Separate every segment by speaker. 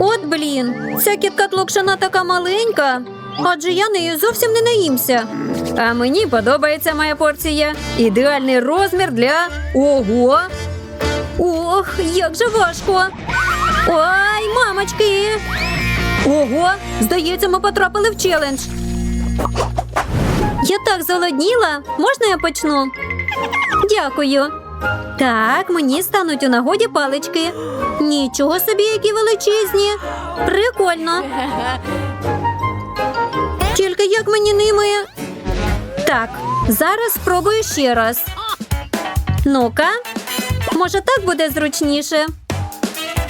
Speaker 1: От блін, ця кітка локшина така маленька, адже я нею зовсім не наїмся. А мені подобається моя порція. Ідеальний розмір для ого. Ох, як же важко. Ой, мамочки. Ого, здається, ми потрапили в челендж. Я так зголодніла. Можна я почну? Дякую. Так, мені стануть у нагоді палички. Нічого собі, які величезні. Прикольно. Тільки як мені ними. Так, зараз спробую ще раз. Ну-ка, може, так буде зручніше.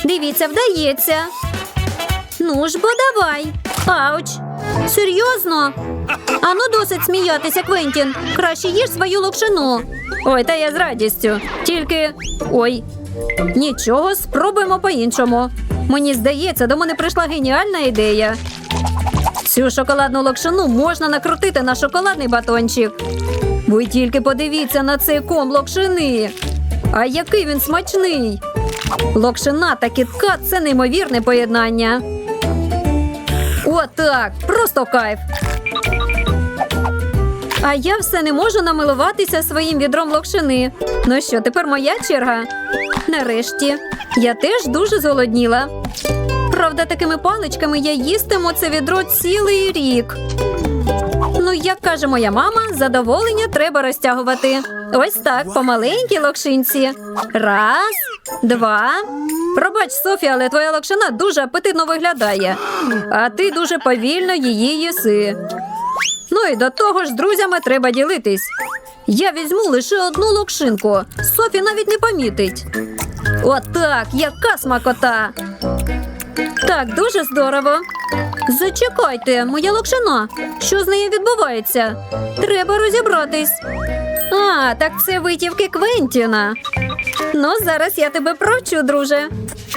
Speaker 1: Дивіться, вдається. Ну ж бо давай. Ауч. Серйозно? Ану досить сміятися, Квентін. Краще їж свою локшину. Ой, та я з радістю. Тільки. Ой. Нічого, спробуємо по-іншому. Мені здається, до мене прийшла геніальна ідея. Цю шоколадну локшину можна накрутити на шоколадний батончик. Ви тільки подивіться на цей ком локшини. А який він смачний! Локшина та кітка це неймовірне поєднання. Отак, просто кайф. А я все не можу намилуватися своїм відром локшини. Ну що, тепер моя черга? Нарешті. Я теж дуже зголодніла. Правда, такими паличками я їстиму це відро цілий рік. Ну, як каже моя мама, задоволення треба розтягувати. Ось так, по маленькій локшинці. Раз, два. Пробач, Софія, але твоя локшина дуже апетитно виглядає, а ти дуже повільно її їси. І до того ж, друзями треба ділитись. Я візьму лише одну локшинку. Софі навіть не помітить. Отак, яка смакота. Так, дуже здорово. Зачекайте, моя локшина. Що з нею відбувається? Треба розібратись. А, так це витівки Квентіна. Ну, зараз я тебе провчу, друже.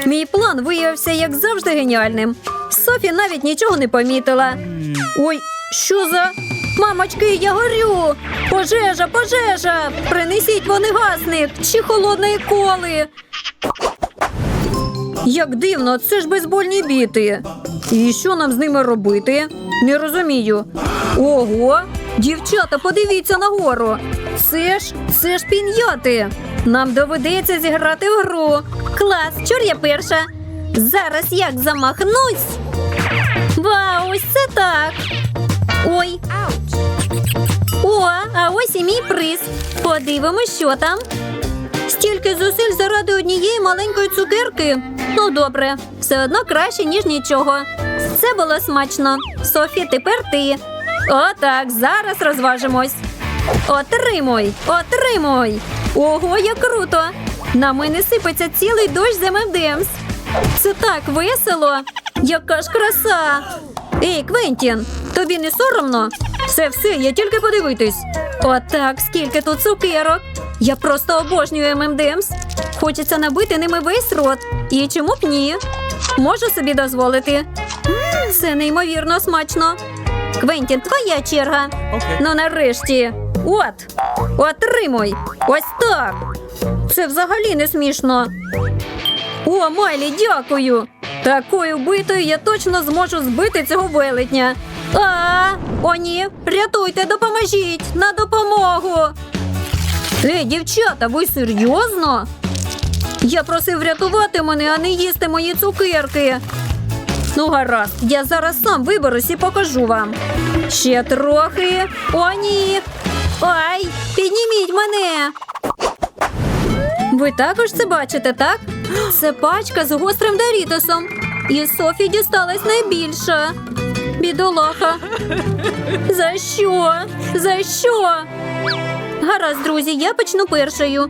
Speaker 1: Мій план виявився, як завжди, геніальним. Софі навіть нічого не помітила. Ой, що за. Мамочки, я горю! Пожежа, пожежа! Принесіть вогнегасник чи холодної коли. Як дивно, це ж бейсбольні біти. І що нам з ними робити? Не розумію. Ого, дівчата, подивіться нагору. Це ж це ж піньяти. Нам доведеться зіграти в гру. Клас, чур я перша. Зараз як замахнусь. Ось і мій приз. Подивимось, що там. Стільки зусиль заради однієї маленької цукерки. Ну, добре, все одно краще, ніж нічого. Це було смачно. Софі, тепер ти. Отак, зараз розважимось. Отримуй, отримуй. Ого, як круто! На мене сипеться цілий дощ з ММДМС. Це так весело. Яка ж краса. Ей, Квентін, тобі не соромно? Все, все, я тільки подивитись. Отак, скільки тут цукерок. Я просто обожнюю ММДМС. Хочеться набити ними весь рот. І чому б ні? Можу собі дозволити. Це неймовірно смачно. Квентін, твоя черга. Ну нарешті. От, отримуй. Ось так. Це взагалі не смішно. О, Майлі, дякую. Такою битою я точно зможу збити цього велетня. А, о, ні, рятуйте, допоможіть на допомогу. Ей, дівчата, ви серйозно? Я просив врятувати мене, а не їсти мої цукерки. Ну, гаразд, я зараз сам виберусь і покажу вам. Ще трохи. О, ні. Ай, підніміть мене. Ви також це бачите, так? Це пачка з гострим Дорітосом. І Софі дісталась найбільша. Бідолаха. За що? За що? Гаразд, друзі, я почну першою.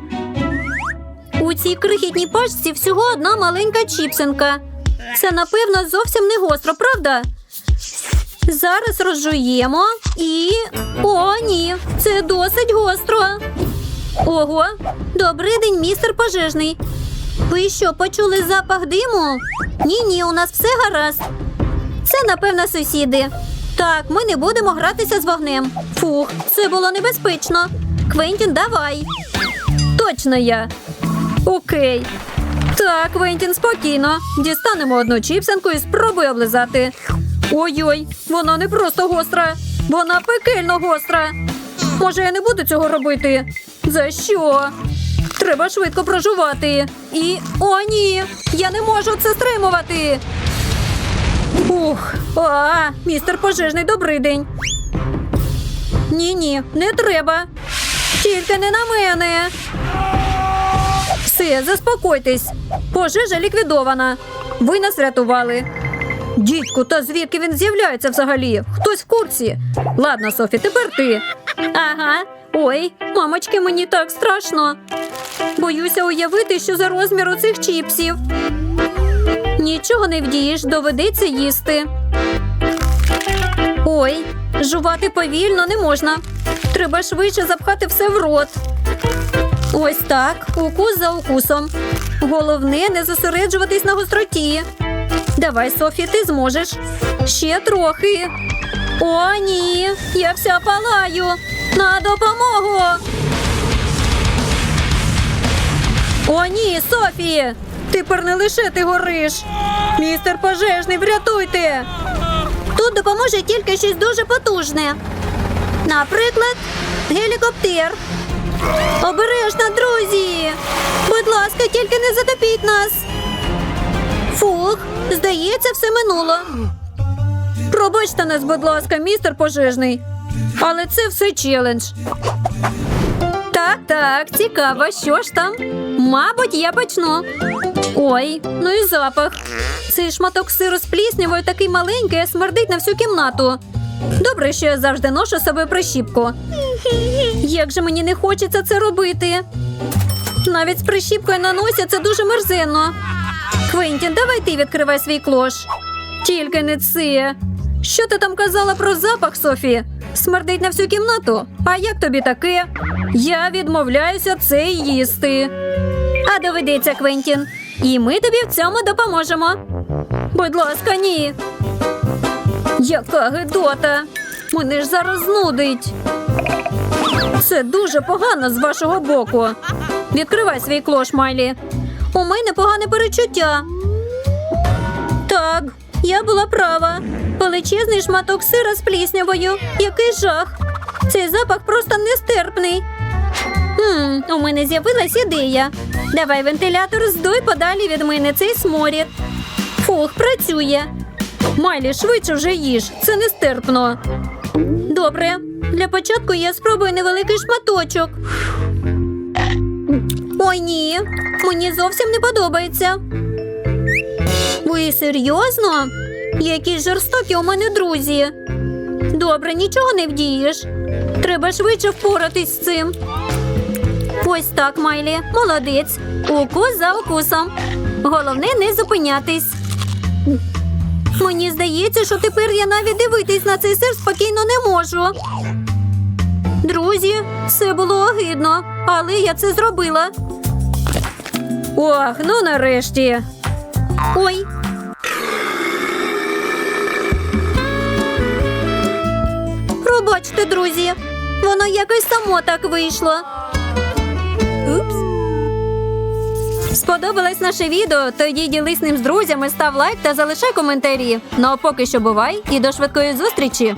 Speaker 1: У цій крихітній пачці всього одна маленька чіпсинка. Це, напевно, зовсім не гостро, правда? Зараз розжуємо і. О, ні, це досить гостро. Ого, добрий день, містер пожежний. Ви що, почули запах диму? Ні, ні, у нас все гаразд. Це, напевно, сусіди. Так, ми не будемо гратися з вогнем. Фух, це було небезпечно. Квентін, давай. Точно я. Окей. Так, Квентін, спокійно. Дістанемо одну чіпсинку і спробуй облизати. Ой-ой, вона не просто гостра, вона пекельно гостра. Може, я не буду цього робити? За що? Треба швидко прожувати. І. О, ні! Я не можу це стримувати. Ух, а, містер пожежний, добрий день. Ні, ні, не треба. Тільки не на мене. Все, заспокойтесь. Пожежа ліквідована. Ви нас врятували. Дідьку, та звідки він з'являється взагалі? Хтось в курсі. Ладно, Софі, тепер ти. Ага. Ой, мамочки, мені так страшно. Боюся уявити, що за розміру цих чіпсів. Нічого не вдієш, доведеться їсти. Ой, жувати повільно не можна. Треба швидше запхати все в рот. Ось так, укус за укусом. Головне не зосереджуватись на гостроті. Давай, Софі, ти зможеш. Ще трохи. О, ні, я вся палаю. На допомогу. О, ні, Софі! Тепер не лише ти гориш. Містер пожежний, врятуйте. Тут допоможе тільки щось дуже потужне. Наприклад, гелікоптер. Обережно, друзі! Будь ласка, тільки не затопіть нас. Фух, здається, все минуло. Пробачте нас, будь ласка, містер пожежний. Але це все челендж. Так, так, цікаво, що ж там? Мабуть, я почну. Ой, ну і запах. Цей шматок сиру з пліснявою такий маленький, а смердить на всю кімнату. Добре, що я завжди ношу з собою прищіпку. Як же мені не хочеться це робити. Навіть з прищіпкою на носі це дуже мерзенно. Квентін, давай ти відкривай свій клош. Тільки не це. Що ти там казала про запах, Софі? Смердить на всю кімнату. А як тобі таке? Я відмовляюся це їсти. А доведеться, Квентін. І ми тобі в цьому допоможемо. Будь ласка, ні. Яка гидота. Мене ж зараз знудить. Це дуже погано з вашого боку. Відкривай свій клош, Майлі. У мене погане перечуття. Так, я була права. Величезний шматок сира з пліснявою. Який жах. Цей запах просто нестерпний. Хм, у мене з'явилась ідея. Давай вентилятор здуй подалі від мене цей сморід. Фух, працює. Майлі, швидше вже їж. Це нестерпно. Добре. Для початку я спробую невеликий шматочок. Ой, ні. Мені зовсім не подобається. Ви серйозно? Які жорстокі у мене друзі. Добре, нічого не вдієш. Треба швидше впоратись з цим. Ось так, Майлі. Молодець. Укус за укусом. Головне не зупинятись. Мені здається, що тепер я навіть дивитись на цей сир спокійно не можу. Друзі, все було огидно, але я це зробила. Ох, ну нарешті. Ой. Пробачте, друзі. Воно якось само так вийшло. Сподобалось наше відео? Тоді ділись ним з друзями, став лайк та залишай коментарі. Ну а поки що бувай і до швидкої зустрічі!